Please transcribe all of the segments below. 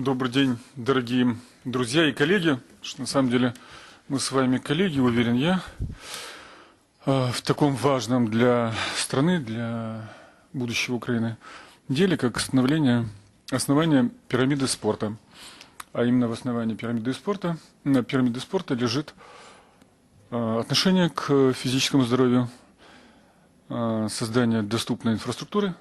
Добрый день, дорогие друзья и коллеги. Что на самом деле мы с вами коллеги, уверен я, э, в таком важном для страны, для будущего Украины деле, как становление, основание пирамиды спорта. А именно в основании пирамиды спорта, на пирамиде спорта лежит э, отношение к физическому здоровью, э, создание доступной инфраструктуры,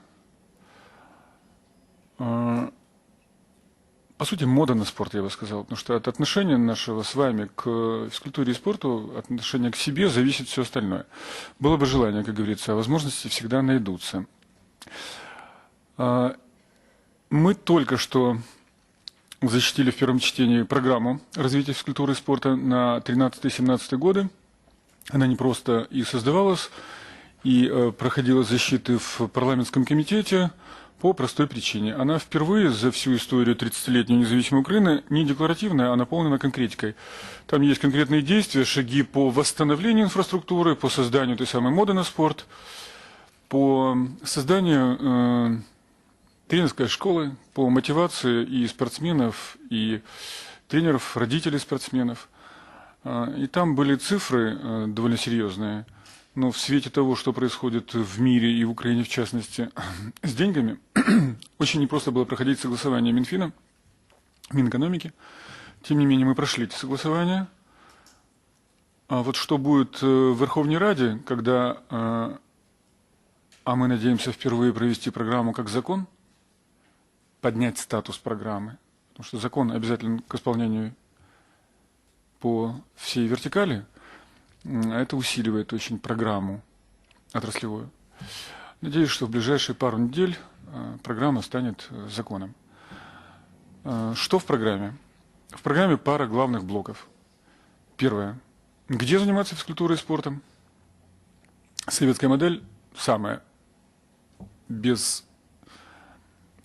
по сути, мода на спорт, я бы сказал. Потому что от отношения нашего с вами к физкультуре и спорту, от отношения к себе зависит все остальное. Было бы желание, как говорится, а возможности всегда найдутся. А, мы только что защитили в первом чтении программу развития физкультуры и спорта на 13-17 годы. Она не просто и создавалась, и э, проходила защиты в парламентском комитете, по простой причине. Она впервые за всю историю 30-летней независимой Украины не декларативная, а наполнена конкретикой. Там есть конкретные действия, шаги по восстановлению инфраструктуры, по созданию той самой моды на спорт, по созданию э, тренерской школы, по мотивации и спортсменов, и тренеров, родителей спортсменов. Э, и там были цифры э, довольно серьезные – но в свете того, что происходит в мире и в Украине в частности с деньгами, очень непросто было проходить согласование Минфина, Минэкономики. Тем не менее, мы прошли эти согласования. А вот что будет э, в Верховной Раде, когда, э, а мы надеемся впервые провести программу как закон, поднять статус программы, потому что закон обязателен к исполнению по всей вертикали – это усиливает очень программу отраслевую. Надеюсь, что в ближайшие пару недель программа станет э, законом. Э, что в программе? В программе пара главных блоков. Первое. Где заниматься физкультурой и спортом? Советская модель самая, без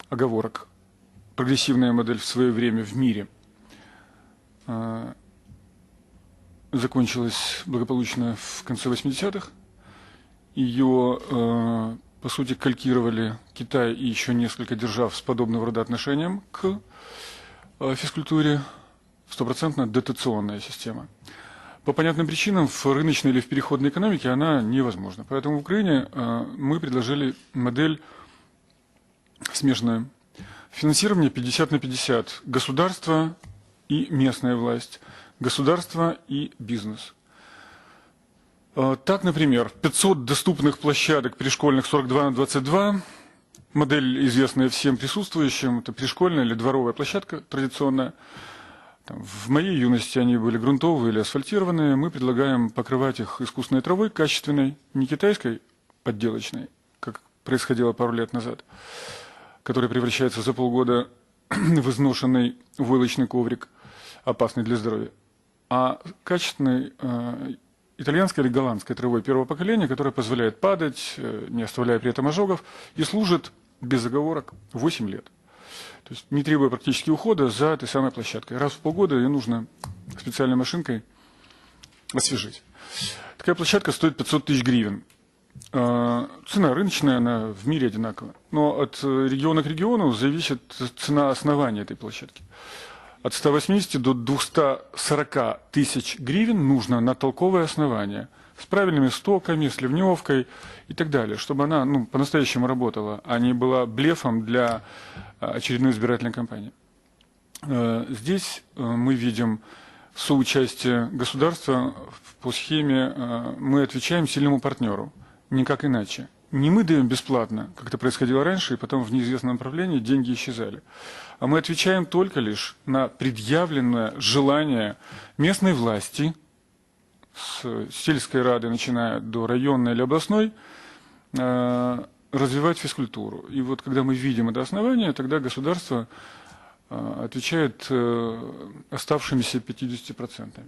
оговорок. Прогрессивная модель в свое время в мире закончилась благополучно в конце 80-х. Ее, э, по сути, калькировали Китай и еще несколько держав с подобного рода отношением к э, физкультуре. Стопроцентно дотационная система. По понятным причинам в рыночной или в переходной экономике она невозможна. Поэтому в Украине э, мы предложили модель смежную. Финансирование 50 на 50. Государство и местная власть – государство и бизнес. А, так, например, 500 доступных площадок пришкольных 42 на 22, модель, известная всем присутствующим, это пришкольная или дворовая площадка традиционная. в моей юности они были грунтовые или асфальтированные. Мы предлагаем покрывать их искусственной травой, качественной, не китайской, подделочной, как происходило пару лет назад, которая превращается за полгода в изношенный войлочный коврик, опасный для здоровья а качественный э, итальянское или голландское травое первого поколения, которое позволяет падать, э, не оставляя при этом ожогов, и служит без оговорок 8 лет. То есть не требуя практически ухода за этой самой площадкой. Раз в полгода ее нужно специальной машинкой освежить. Такая площадка стоит 500 тысяч гривен. Э, цена рыночная, она в мире одинакова. Но от региона к региону зависит цена основания этой площадки от 180 до 240 тысяч гривен нужно на толковое основание. С правильными стоками, с ливневкой и так далее, чтобы она ну, по-настоящему работала, а не была блефом для а, очередной избирательной кампании. Э, здесь э, мы видим соучастие государства по схеме э, «мы отвечаем сильному партнеру», никак иначе не мы даем бесплатно, как это происходило раньше, и потом в неизвестном направлении деньги исчезали, а мы отвечаем только лишь на предъявленное желание местной власти, с сельской рады, начиная до районной или областной, э, развивать физкультуру. И вот когда мы видим это основание, тогда государство э, отвечает э, оставшимися 50%.